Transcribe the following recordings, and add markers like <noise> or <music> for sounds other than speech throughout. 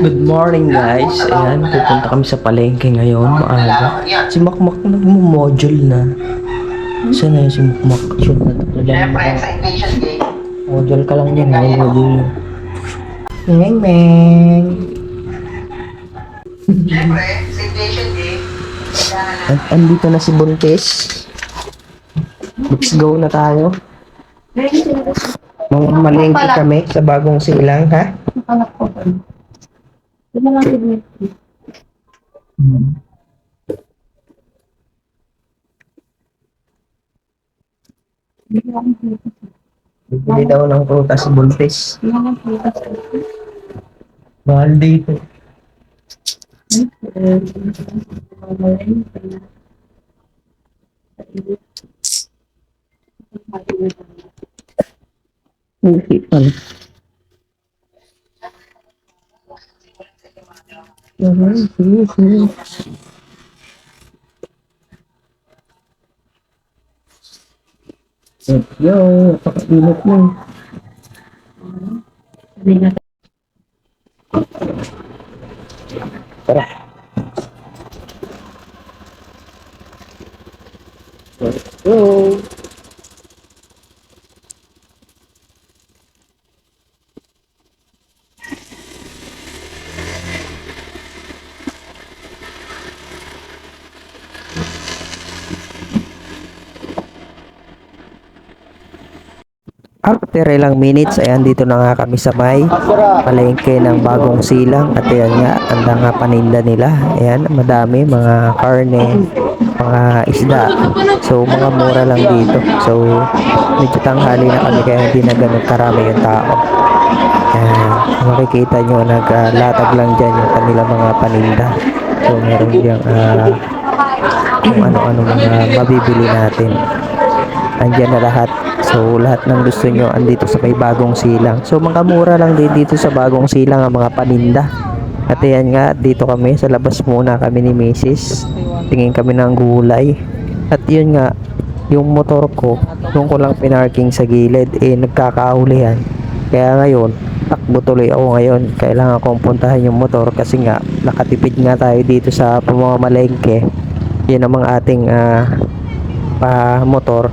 Good morning guys. Ayan, pupunta kami sa palengke ngayon, maaga. Si Makmak nagmo-module na. Saan na yun si Makmak? Sure na lang. Module ka lang yan, module. Meng meng. kailangan At andito na si Buntis. Let's go na tayo. Mga malengke kami sa bagong silang, ha? Anak ko ba? Di ba lang ba lang siguro? Bibili daw ng prutas lang siguro? Mahal dito. Hindi pala. Yo, napakainit mo. Tara. After ilang minutes, ayan dito na nga kami sa may palengke ng bagong silang at ayan nga, anda nga paninda nila. Ayan, madami, mga karne, mga isda. So, mga mura lang dito. So, medyo tanghali na kami kaya hindi na ganun karami yung tao. Ayan, makikita nyo, naglatag lang dyan yung kanilang mga paninda. So, meron diyang ah, kung ano-ano mga mabibili natin. Andyan na lahat. So, lahat ng gusto nyo andito sa may bagong silang. So, mga lang din dito sa bagong silang ang mga paninda. At ayan nga, dito kami, sa labas muna kami ni Mrs. Tingin kami ng gulay. At yun nga, yung motor ko, nung ko lang pinarking sa gilid, eh, nagkakahulihan. Kaya ngayon, takbo tuloy ako ngayon. Kailangan kong puntahan yung motor kasi nga, nakatipid nga tayo dito sa pamamalengke. Yun ang mga ating ah, pa motor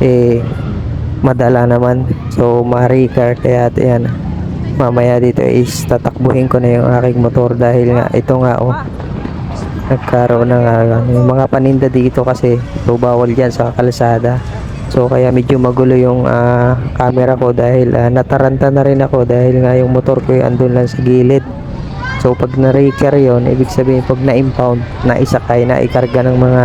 eh madala naman. So maricar kaya yan mamaya dito is tatakbuhin ko na yung aking motor dahil nga ito nga oh nagkaroon ng ah, yung mga paninda dito kasi so bawal dyan sa kalsada. So kaya medyo magulo yung ah, camera ko dahil ah, nataranta na rin ako dahil nga yung motor ko yung andun lang sa gilid. So pag na-raker yon ibig sabihin pag na-impound na isakay na ikarga ng mga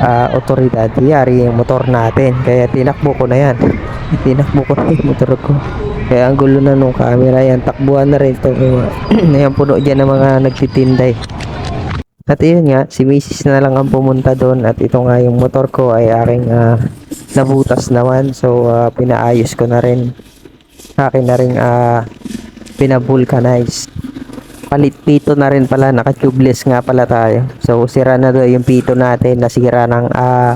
ah, otoridad, yari yung motor natin. Kaya tinakbo ko na yan. <laughs> tinakbo ko na yung motor ko. Kaya ang gulo na nung camera yan. Takbuhan na rin itong <clears throat> yan puno dyan ng mga nagtitinday. At yun nga, si Mrs. na lang ang pumunta doon at ito nga yung motor ko ay aking ah, nabutas naman. So, ah, pinaayos ko na rin. Akin na rin ah, pinabulkanize palit pito na rin pala. Naka-tubeless nga pala tayo. So sira na daw yung pito natin. Nasira ng ah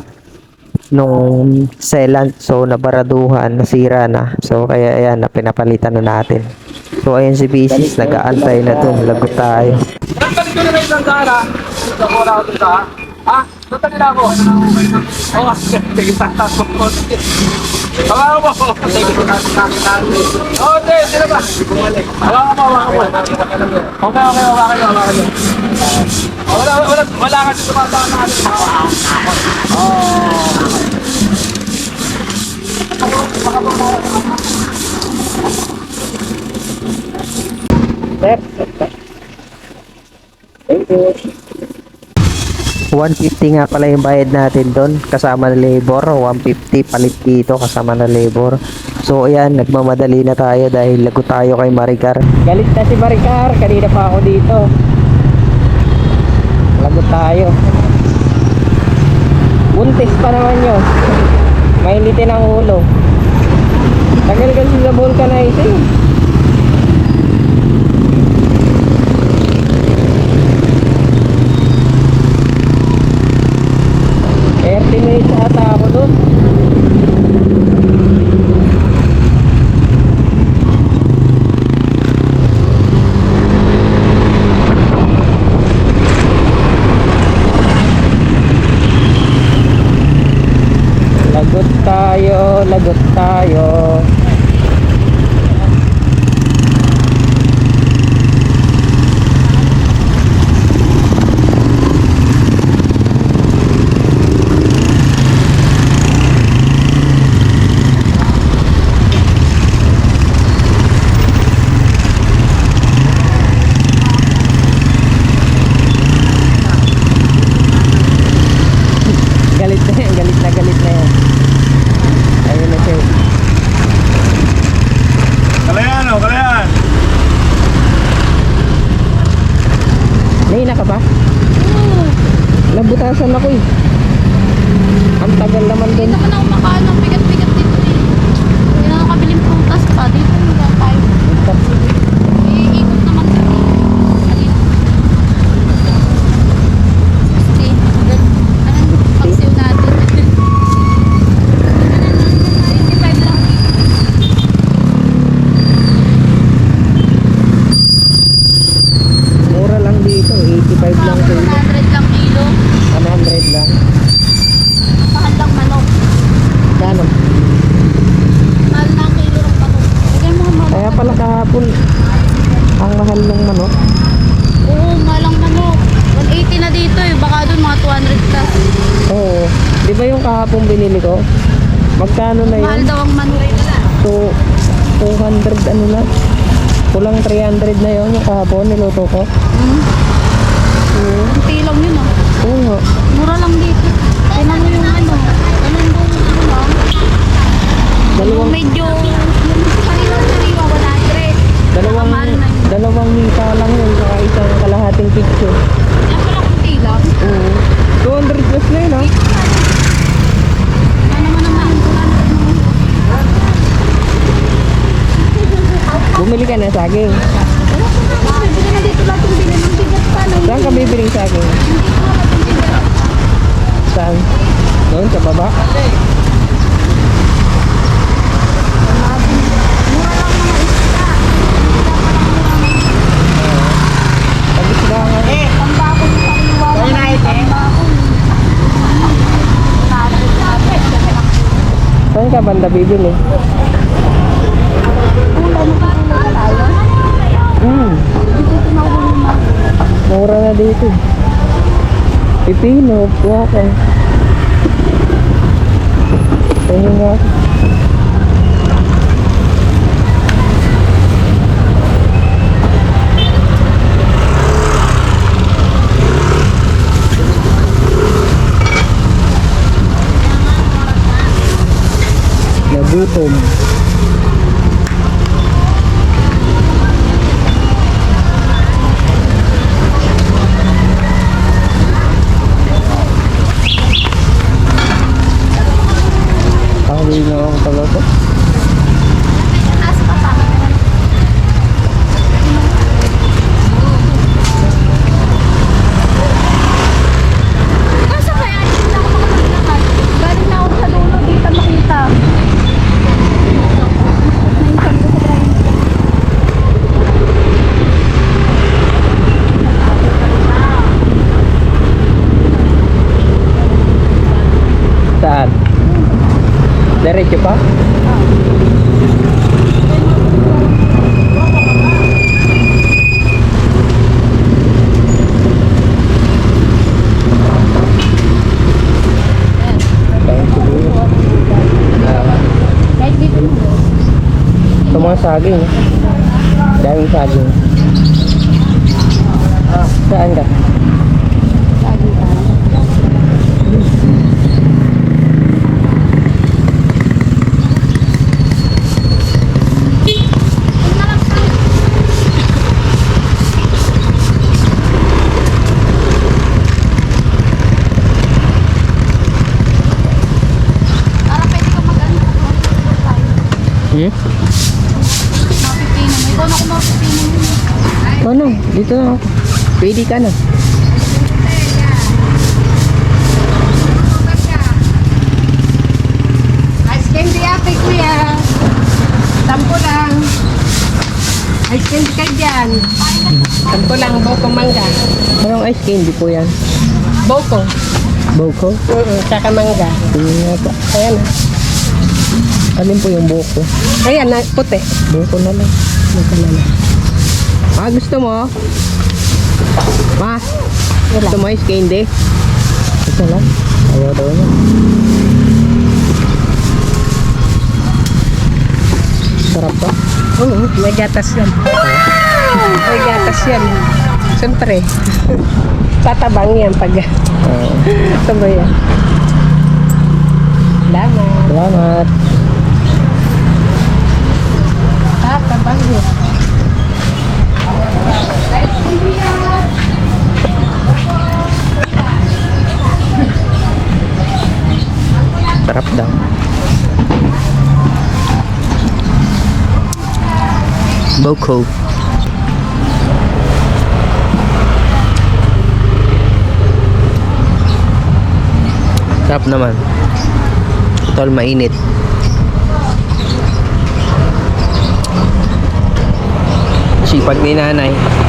nung sealant so nabaraduhan. Nasira na. So kaya ayan na pinapalitan na natin. So ayun si Bisis nag-aantay na dun. Lagot tayo. Nagtali ko na rin isang daan ha. Sa mura ako dun ha. Nagtali na ako. Oo, sige, tatas ko. Hawakan mo. Oo, hindi, sino ba? Hawakan mo, hawakan mo. Okay, okay, hawakan mo, hawakan mo. Wala, wala, wala kasi tumatama na natin. Sir. Thank you. 150 nga pala yung bayad natin doon. Kasama na labor. 150 palit dito kasama na labor. So ayan nagmamadali na tayo dahil lago tayo kay Maricar. Galit na si Maricar. Kanina pa ako dito. Lago tayo. Buntis pa naman yun. Mainitin ang ulo. Tagal kasi sa vulcanizing minutes ata ako doon. Kanina ka ba? Oo. Nabutasan ako eh. Ang tagal naman Hindi din. naman ako makaano. Bigat-bigat dito eh. Hindi na ako kabiling prutas pa. Dito wala tayo. Iikot naman kami. Ayun. Susti. Anong paksiw natin? 25 lang. Mura lang dito. 85 lang kilo. 100 lang kilo. 100 lang. Mahal lang manok. Kano? Mahal na ang kilo ng manok. Bigay mo ang manok. Kaya pala kahapon, ang mahal ng manok. Oo, mahal ang manok. 180 na dito eh. Baka doon mga 200 plus. Oo. Di ba yung kahapon binili ko? Magkano na Mahal yun? daw ang manok. To 200 ano na? Kulang 300 na yun yung kahapon niluto ko. Hmm? Ang tilong yun ah. Oo nga. Mura lang dito. Tingnan mo yung ano. Ganun bang ano lang. Dalawang, Medyo yung sariwa-sariwa 100. dalawang, dalawang mita lang yun saka isang kalahating picture. Yan pala kung tilang. Oo. 200 plus na yun ha. Ano naman naman yung 200 mo. Bumili ka na saging. Bili na dito lahat yung bili ng bigat pa. no? Saan ka bibiling saging? Saan? Doon sa baba? Mura lang mga isda. Isda pa lang mura na. Pag-isda nga. Eh, pambakon yung sariwa. Pambakon. 100 Saan ka banda bibili? Ulan mo ba tayo? Hmm. Mura na dito. Pipino, buwaka. Ayun nga. Nagutom. Pauwi na ako talaga. Taas pa pa. Kaso kaya hindi na ako makapaglakad. Galing na ako sa dulo, di ka makita. Nainsan ko sa drive. Saan? Diretso pa? Ah. Ito mga saging. Daming saging. Saan ka? Lagi tayo. Para pwede ka mag-ano. Hmm? Mapipino. Ikaw na kung mapipino mo. Ano? Dito na ako. Pwede ka na. Ice candy ate, kuya. Sampo lang. Ice candy ka dyan. Sampo lang, boko mangga. Anong ice candy po yan? Boko. Boko? Oo, tsaka mangga. Tingin nga po. Ayan. Alin po yung buko? Ayan, na, puti. Buko na lang. Boko na lang. Ah, gusto mo? Ma, Wala. gusto mo ice candy? Ito lang. Ayaw daw niya. Sarap ba? Oo, may gatas yan. May gatas yan. Siyempre. Tatabang yan pag Oo. <laughs> tubo yan. Salamat. Salamat. Boko. Sarap naman. Tol, mainit. Sipag ni nanay.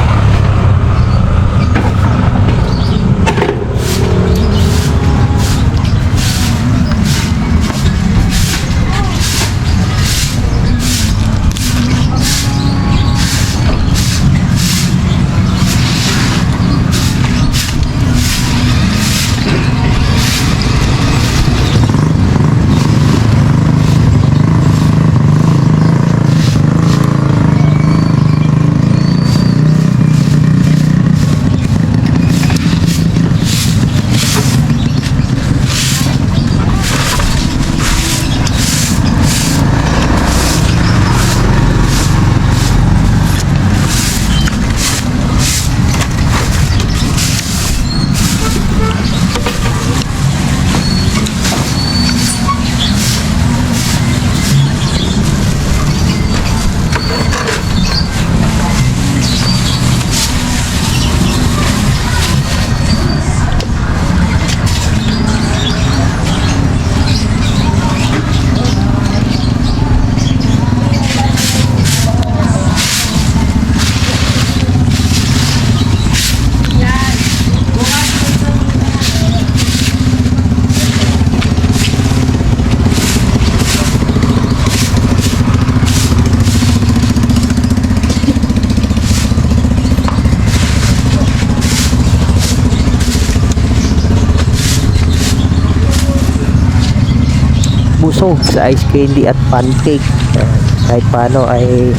Busog sa ice candy at pancake. Ayan. Kahit paano ay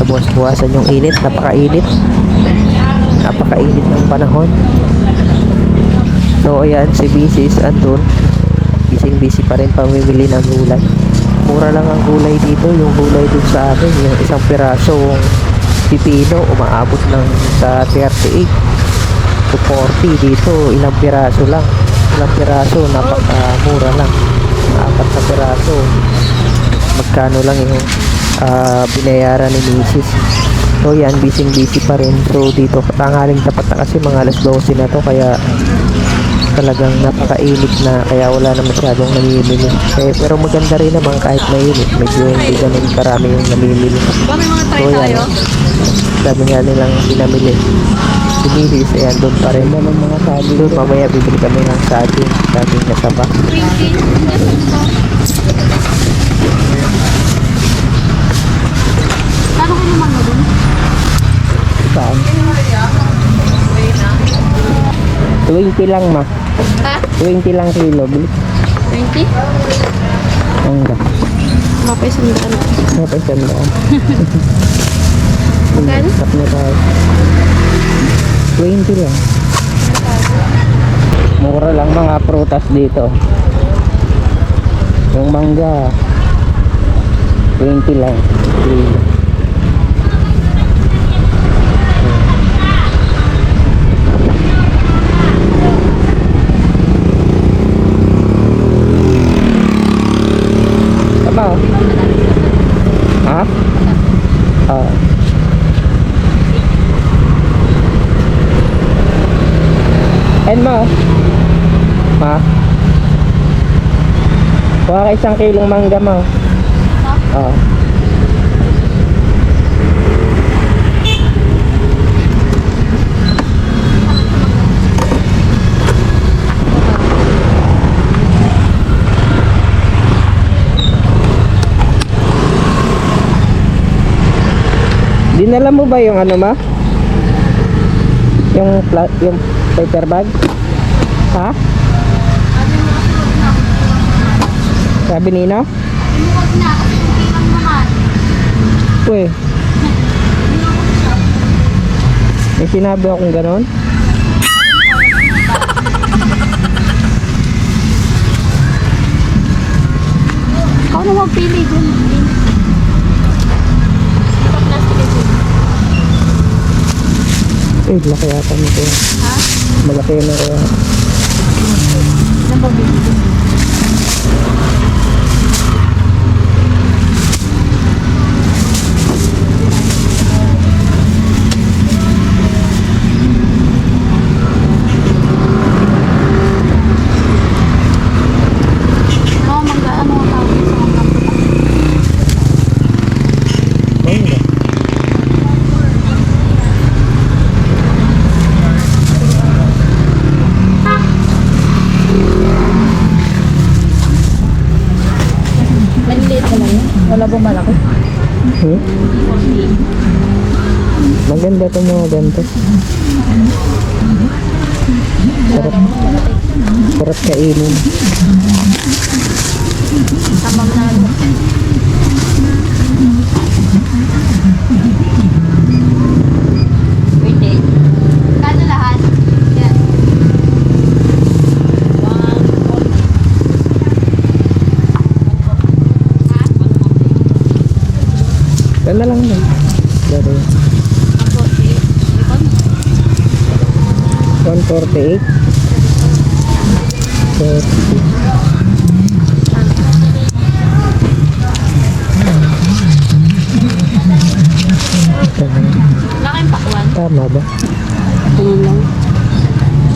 nabuwas-buwasan yung init. Napakainit. Napakainit ng panahon. So, ayan, si Bisis andun. Busy-busy pa rin pamimili ng gulay. Mura lang ang gulay dito. Yung gulay dun sa amin, yung isang pirasong pipino, umaabot ng sa 38 to 40 dito. Ilang piraso lang. Ilang piraso, napakamura lang apat na piraso magkano lang yung ah, binayaran ni Mrs. so yan busy busy pa rin so dito tanghaling tapat na kasi mga alas 12 na to kaya talagang napakainit na kaya wala na masyadong namimili eh, pero maganda rin naman kahit mainit medyo hindi ganun karami yung namimili so yan sabi nga nilang pinamili Mrs. ayan doon pa rin doon mamaya bibili kami ng saging saging na saba 20. Paano naman mo dun? Saan? 20 lang ma. Ha? 20 lang kilo. Bili. 20? Ang ga. Mapay sa mga ano. Mga pa isang daan. <laughs> Magkano? Tap na tayo. 20 lang. Mura lang mga prutas dito. Yung mangga. 20 lang. Kilo. Tama. oh. Ha? Ah. And mo. Ma. Kuha ka isang kilong mangga mo. Oo. Dinala mo ba yung ano ma? Yung pla- yung paper bag? Ha? Sabi nino? Huwag na, kasi hindi lang naman. Uy. May sinabi akong ganon? Ikaw na magpili dun. Eh, laki yata nito. Ha? Malaki na kaya. Ilan ba Thank you. 148. 30. Laking pakwan. Tama ba? Tingin lang.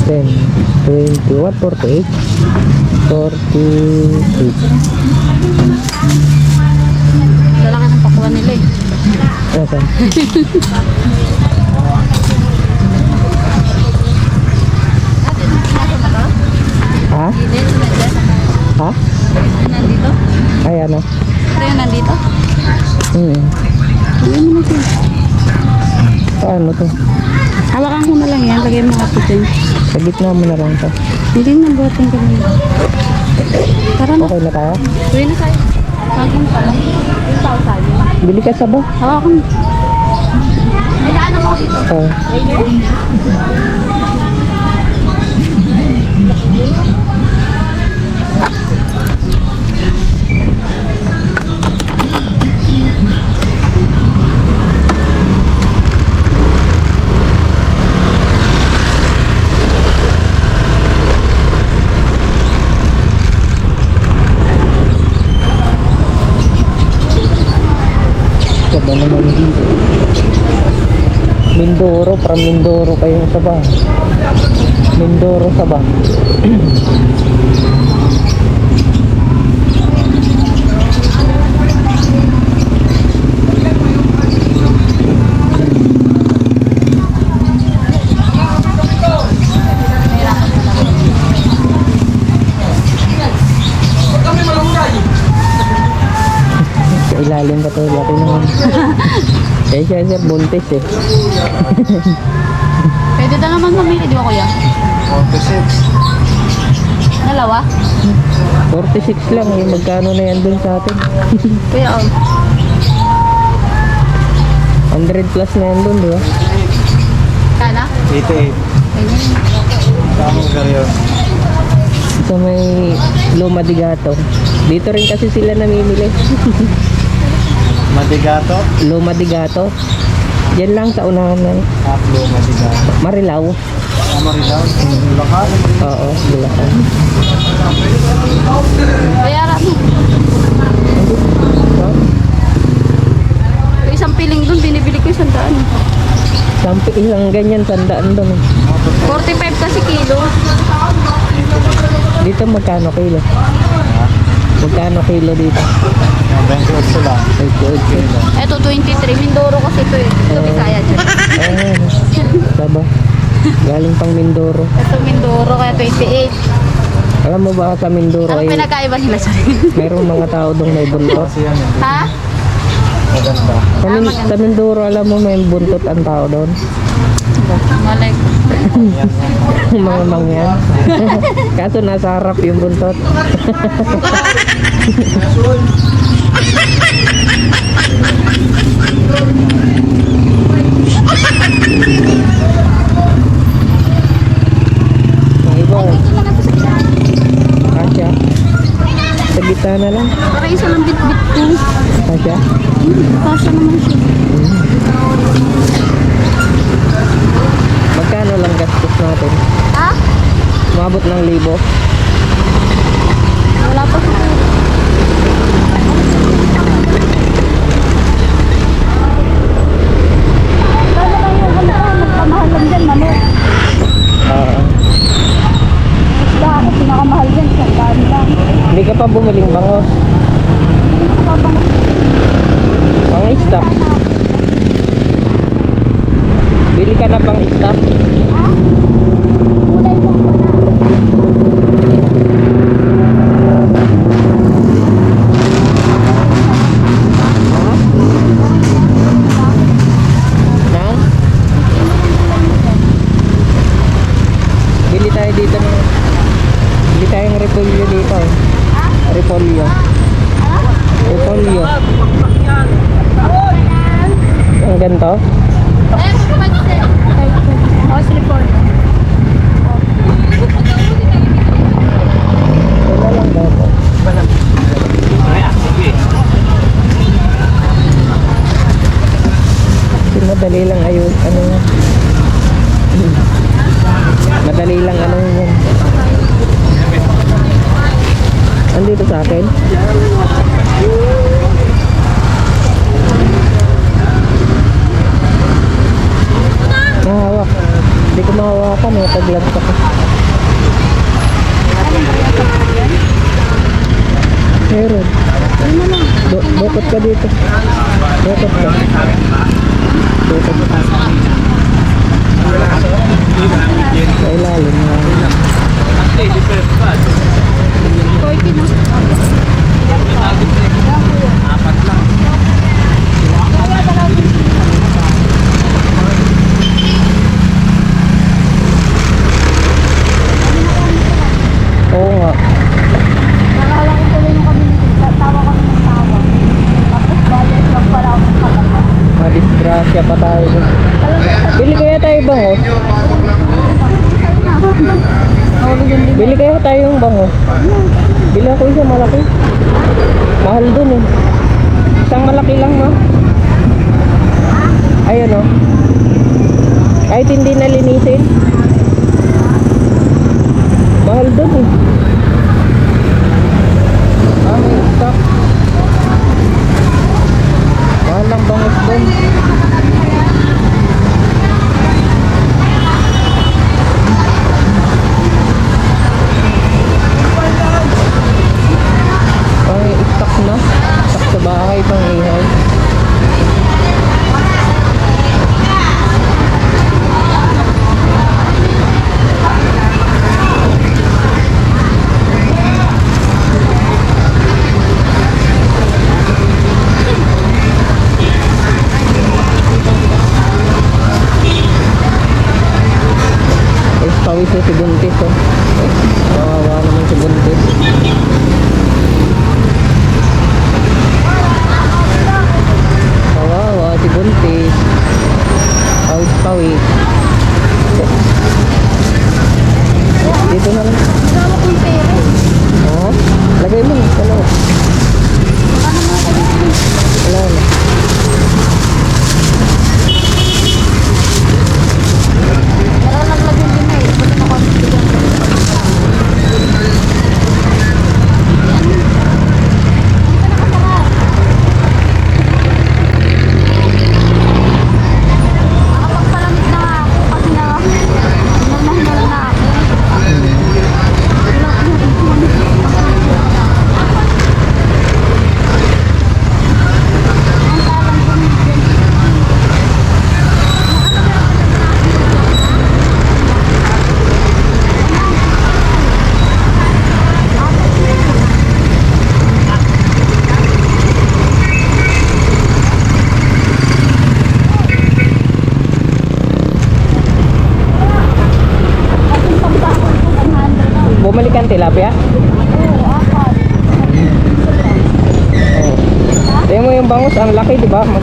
10, 20, what? 48? 48. Lalaki ng pakwan nila eh. Nasaan? <laughs> ha? Hindi, sinadya. Ha? Nandito? Ay, ano? Ito yung nandito? Hmm. Paano to? Hawakan ko na lang yan. Lagyan mo kapit dyan. Sa gitna mo na lang to. Hindi na buhatin ko na. Tara na. Okay na tayo? Tuwi na tayo. Saging pa lang. Yung tao saging. Bili ka sa ba? Hawakan. May daan ako dito. Oh. Saba naman dito. Mindoro, from Mindoro kayong saba. Mindoro saba. Kami <clears throat> Siya sir, buntis eh. <laughs> Pwede na naman mamili, di ba kuya? 46. Dalawa? 46 lang eh, magkano na yan dun sa atin? <laughs> Kuya, oh. 100 plus na yan dun, di ba? Kana? 88. Ganyan. Tamang karyo. Sa may Loma de Gato. Dito rin kasi sila namimili. <laughs> Madigato. Loma de Gato. Diyan lang sa unahan ng Aplo, madigato. Marilao. Amarilaw. Bulacan. Oo, Bulacan. Bayaran mo. Yung isang piling dun, binibili ko isang daan. Sampi isang ganyan, sandaan doon. 45 kasi kilo. Dito magkano kilo? Magkano kilo dito? 28 lang. Ay, good. Ito 23. Mindoro kasi ito eh. Ito Bisaya dyan. Ayan. Saba. Galing pang Mindoro. Ito Mindoro kaya 28. Alam mo ba sa Mindoro Anong ay pinagkaiba nila sa mayroong mga tao doon may buntot? Hindi Ha? maganda. Sa, Min- sa Mindoro, alam mo may buntot ang tao doon? Malay ko. Mga mangyan. <laughs> Kaso nasa harap yung buntot. <laughs> Ito na lang. Para isa lang bit-bit ko. Kasya. Hmm, Kasya naman siya. Magkano lang gastos natin? Ha? Umabot ng libo. Wala pa sa Kala lang yung ano, magpamahal lang dyan, manok. Ah, Isda, ako pinakamahal dyan, isang daan lang. hindi ka pa bumiling bangos. Pang stock. Bili ka na pang stock. Kulay Andito sa akin? Mahawak. Hindi ko mahawakan eh, ako. Meron. Bukot ka dito. Ka. Sa. Oo nga. Nakala ko tuloy nung kami tawa kami. Tapos balik lang pala ako ng kalama. Madisgrasya tayo. Bili kaya tayo bango? Bili kaya tayong bango? Bili ako isa malaki. Mahal dun eh. Isang malaki lang ma. Ayun oh. Kahit hindi nalinisin. Mahal dun eh.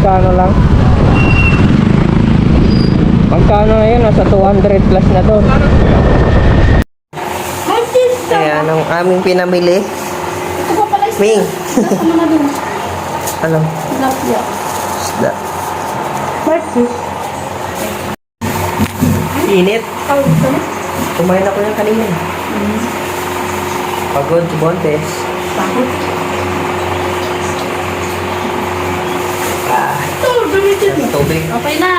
Magkano lang? Magkano na yun? Nasa 200 plus na to. Ayan, ang aming pinamili. Ito pa pala. Ming. Ano? Tilapia. Isda. Init. Kumain ako yung kanina. Pagod si Bontes. Bakit? Tubig. Okay na.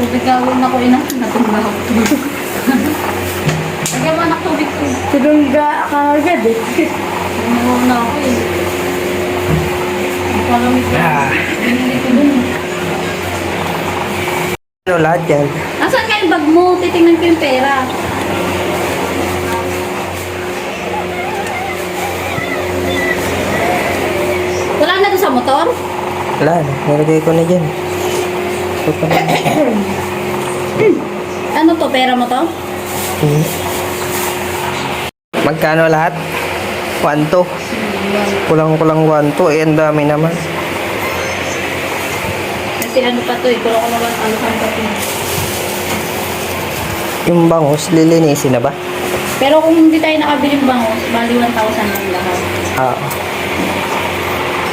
Tubig gawin ako ina. Natumba ako. <laughs> Lagyan mo anak tubig ko. Tulungga ka agad eh. Umuwi na ako eh. Palamig ko. Ah. Binili ko dun eh. Ano lahat yan? Nasaan ka yung bag mo? Titingnan ko yung pera. Wala na doon sa motor? Wala na. Nilagay ko na dyan. Ito pa na. <coughs> Ano to? Pera mo to? Magkano lahat? 1 to. Kulang-kulang 1 to. Eh, ang dami naman. Kasi ano pa to eh. Kulang ko naman ano pa to. Yung bangus, lilinisin na ba? Pero kung hindi tayo nakabiling bangus, bali 1,000 lang lahat. Ah.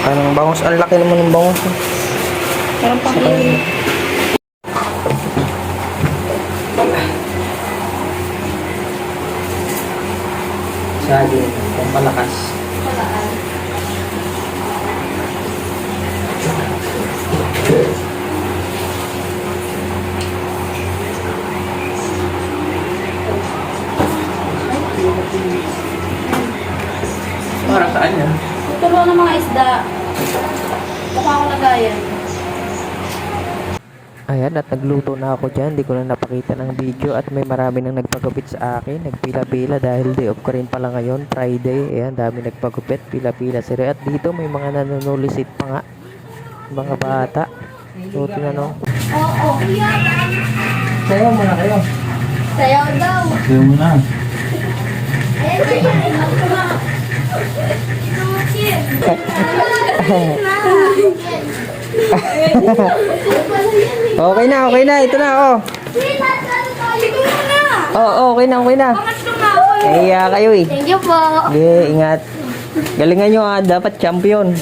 Anong bangus? Ang laki naman ng bangus. eh. Parang pang Saging, pampalakas. Para saan yan? Tuturuan ng mga isda. Mukha ko lagayan. Ayan, at nagluto na ako dyan. Hindi ko na napakita ng video at may marami nang nagpagupit sa akin. Nagpila-pila dahil day off ko rin pala ngayon. Friday. Ayan, dami nagpagupit. Pila-pila sila. At dito may mga nanonulisit pa nga. Mga bata. So, tinanong. Oo. Sayo mo na kayo. Sayaw daw. Sayo mo na. Okay na, okay na. Ito na, oh. Oh, okay na, okay na. Kaya kayo eh. Thank you po. Sige, ingat. Galingan nyo ah, dapat champion.